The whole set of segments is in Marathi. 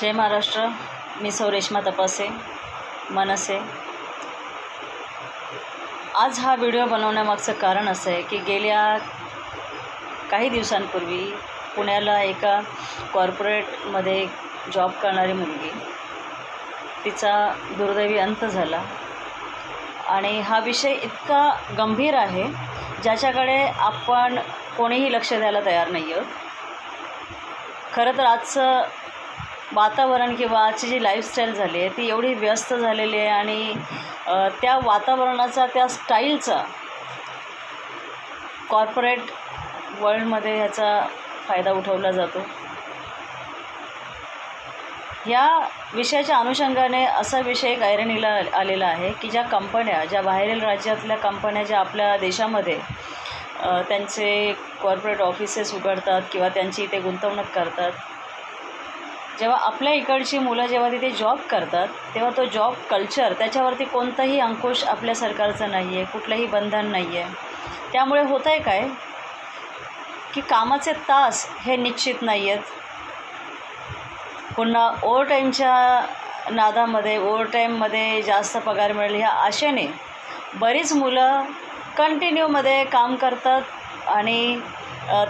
जय महाराष्ट्र. मी सौ रेश्मा तपासे मनसे. आज हा व्हिडिओ बनवण्यामागचं कारण असं आहे की गेल्या काही दिवसांपूर्वी पुण्याला एका कॉर्पोरेटमध्ये जॉब करणारी मुलगी तिचा दुर्दैवी अंत झाला. आणि हा विषय इतका गंभीर आहे ज्याच्याकडे आपण कोणीही लक्ष द्यायला तयार नाही आहोत खरं तर आजचं वातावरण किंवा आजची जी लाईफस्टाईल झाली आहे ती एवढी व्यस्त झालेली आहे आणि त्या वातावरणाचा त्या स्टाईलचा कॉर्पोरेट वर्ल्डमध्ये ह्याचा फायदा उठवला जातो. या विषयाच्या अनुषंगाने असा विषय एक ऐरणीला आलेला आहे की ज्या कंपन्या ज्या बाहेरील राज्यातल्या कंपन्या ज्या आपल्या देशामध्ये त्यांचे कॉर्पोरेट ऑफिसेस उघडतात किंवा त्यांची इथे गुंतवणूक करतात जेव्हा आपल्या इकडची मुलं जेव्हा तिथे जॉब करतात तेव्हा तो जॉब कल्चर त्याच्यावरती कोणताही अंकुश आपल्या सरकारचं नाही आहे कुठलंही बंधन नाही आहे त्यामुळे होतं आहे काय? की कामाचे तास हे निश्चित नाही आहेत पुन्हा ओव्हरटाईमच्या नादामध्ये ओव्हरटाईममध्ये जास्त पगार मिळेल ह्या आशेने बरीच मुलं कंटिन्यूमध्ये काम करतात आणि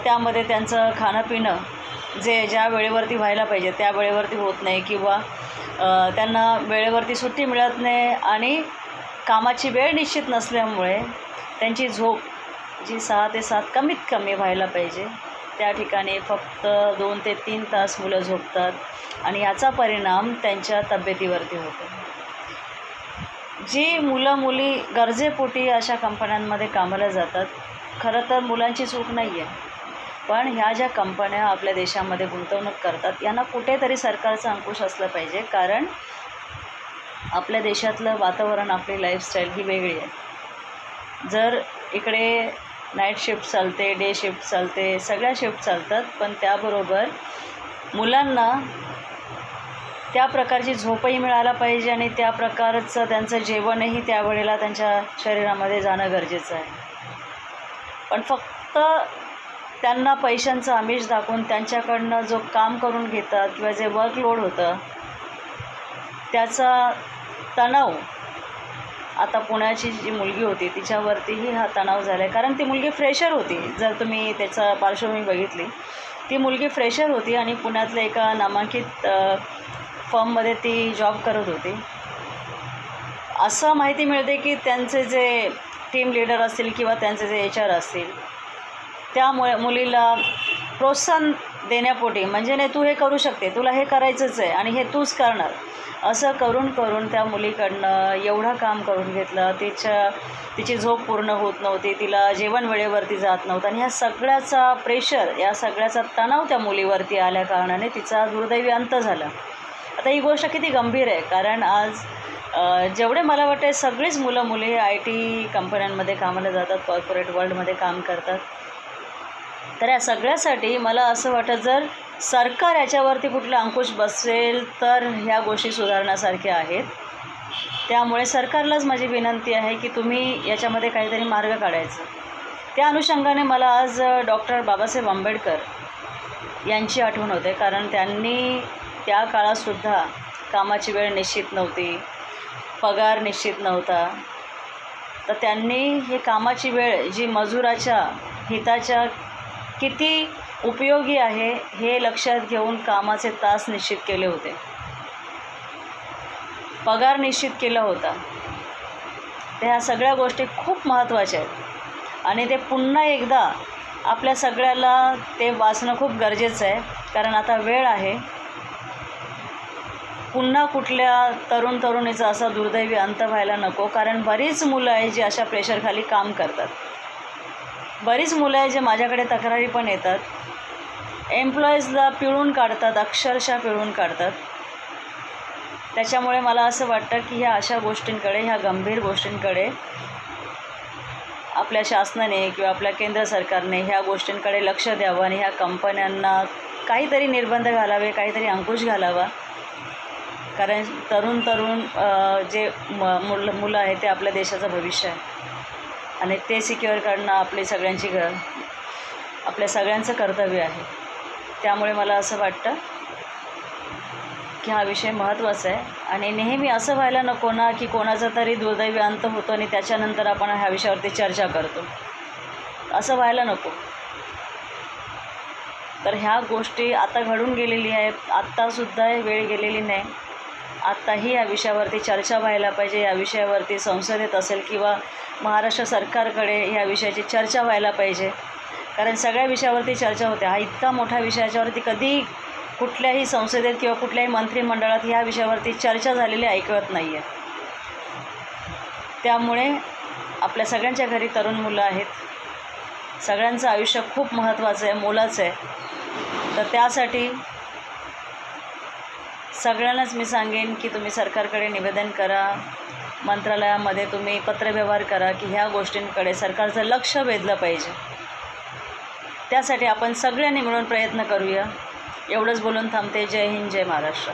त्यामध्ये त्यांचं खाणंपिणं जे ज्या वेळेवरती व्हायला पाहिजे त्या वेळेवरती होत नाही किंवा त्यांना वेळेवरती सुट्टी मिळत नाही आणि कामाची वेळ निश्चित नसल्यामुळे त्यांची झोप जी सहा ते सात कमीत कमी व्हायला पाहिजे. त्या ठिकाणी फक्त दोन ते तीन तास मुलं झोपतात आणि याचा परिणाम त्यांच्या तब्येतीवरती होतो. जी मुलं मुली गरजेपोटी अशा कंपन्यांमध्ये कामाला जातात खरं तर मुलांची चूक नाही आहे पण ह्या ज्या कंपन्या आपल्या देशामध्ये गुंतवणूक करतात यांना कुठेतरी सरकारचा अंकुश असलं पाहिजे कारण आपल्या देशातलं वातावरण आपली लाईफस्टाईल ही वेगळी आहे. जर इकडे नाईट शिफ्ट चालते डे शिफ्ट चालते सगळ्या शिफ्ट चालतात पण त्याबरोबर मुलांना त्या प्रकारची झोपही मिळायला पाहिजे आणि त्या प्रकारचं त्यांचं जेवणही त्यावेळेला त्यांच्या शरीरामध्ये जाणं गरजेचं आहे. पण फक्त त्यांना पैशांचं आमिष दाखवून त्यांच्याकडनं जो काम करून घेतात किंवा जे वर्कलोड होतं त्याचा तणाव आता पुण्याची जी मुलगी होती तिच्यावरतीही हा तणाव झाला आहे कारण ती मुलगी फ्रेशर होती जर तुम्ही त्याचा पार्श्वभूमी बघितली. ती मुलगी फ्रेशर होती आणि पुण्यातल्या एका नामांकित फॉर्ममध्ये ती जॉब करत होती. असं माहिती मिळते की त्यांचे जे टीम लीडर असतील किंवा त्यांचे जे एच आर असतील त्यामुळे मुलीला प्रोत्साहन देण्यापोटी म्हणजे नाही तू हे करू शकते तुला हे करायचंच आहे आणि हे तूच करणार. असं करून करून त्या मुलीकडनं एवढं काम करून घेतलं. तिच्या तिची झोप पूर्ण होत नव्हती तिला जेवण वेळेवरती जात नव्हतं आणि ह्या सगळ्याचा प्रेशर या सगळ्याचा तणाव त्या मुलीवरती आल्या कारणाने तिचा दुर्दैवी अंत झाला. आता ही गोष्ट किती गंभीर आहे कारण आज जेवढे मला वाटते सगळीच मुलं मुली आय टी कंपन्यांमध्ये कामाला जातात कॉर्पोरेट वर्ल्डमध्ये काम करतात. तर या सगळ्यासाठी मला असं वाटतं जर सरकार याच्यावरती कुठला अंकुश बसेल तर ह्या गोष्टी सुधारण्यासारख्या आहेत. त्यामुळे सरकारलाच माझी विनंती आहे की तुम्ही याच्यामध्ये काहीतरी मार्ग काढायचा. त्या अनुषंगाने मला आज डॉक्टर बाबासाहेब आंबेडकर यांची आठवण होते. कारण त्यांनी त्या काळातसुद्धा कामाची वेळ निश्चित नव्हती पगार निश्चित नव्हता. तर त्यांनी हे कामाची वेळ जी मजुराच्या हिताच्या किती उपयोगी आहे हे लक्षात घेऊन कामाचे तास निश्चित केले होते. पगार निश्चित केला होता. तर ह्या सगळ्या गोष्टी खूप महत्त्वाच्या आहेत. आणि ते पुन्हा एकदा आपल्या सगळ्याला ते वाचणं खूप गरजेचं आहे कारण आता वेळ आहे. पुन्हा कुठल्या तरुण तरुणीचा असा दुर्दैवी अंत व्हायला नको कारण बरीच मुलं आहे जी अशा प्रेशरखाली काम करतात. बरीच मुलं आहे जे माझ्याकडे तक्रारी पण येतात. एम्प्लॉईजला पिळून काढतात अक्षरशः पिळून काढतात. त्याच्यामुळे मला असं वाटतं की ह्या अशा गोष्टींकडे ह्या गंभीर गोष्टींकडे आपल्या शासनाने किंवा आपल्या केंद्र सरकारने ह्या गोष्टींकडे लक्ष द्यावं आणि ह्या कंपन्यांना काहीतरी निर्बंध घालावे काहीतरी अंकुश घालावा. कारण तरुण तरुण जे म मुलं मुलं आहेत ते आपल्या देशाचं भविष्य आहे. आणि ते सिक्युअर करणं आपली सगळ्यांची ग आपल्या सगळ्यांचं कर्तव्य आहे. त्यामुळे मला असं वाटतं की हा विषय महत्त्वाचा आहे. आणि नेहमी असं व्हायला नको ना की कोणाचा तरी दुर्दैवी अंत होतो आणि त्याच्यानंतर आपण ह्या विषयावरती चर्चा करतो. असं व्हायला नको. तर ह्या गोष्टी आता घडून गेलेली आहे आत्तासुद्धा वेळ गेलेली नाही. आत्ताही या विषयावरती चर्चा व्हायला पाहिजे या विषयावरती संसदेत असेल किंवा महाराष्ट्र सरकारकडे या विषयाची चर्चा व्हायला पाहिजे. कारण सगळ्या विषयावरती चर्चा होते. हा इतका मोठा विषय याच्यावरती कधी कुठल्याही संसदेत किंवा कुठल्याही मंत्रिमंडळात ह्या विषयावरती चर्चा झालेली ऐकवत नाही आहे त्यामुळे आपल्या सगळ्यांच्या घरी तरुण मुलं आहेत. सगळ्यांचं आयुष्य खूप महत्त्वाचं आहे मोलाचं आहे. तर त्यासाठी सगळ्यांनाच मी सांगेन की तुम्ही सरकारकडे निवेदन करा. मंत्रालयामध्ये तुम्ही पत्रव्यवहार करा की ह्या गोष्टींकडे सरकारचं लक्ष वेधलं पाहिजे. त्यासाठी आपण सगळ्यांनी मिळून प्रयत्न करूया. एवढंच बोलून थांबते. जय हिंद जय महाराष्ट्र.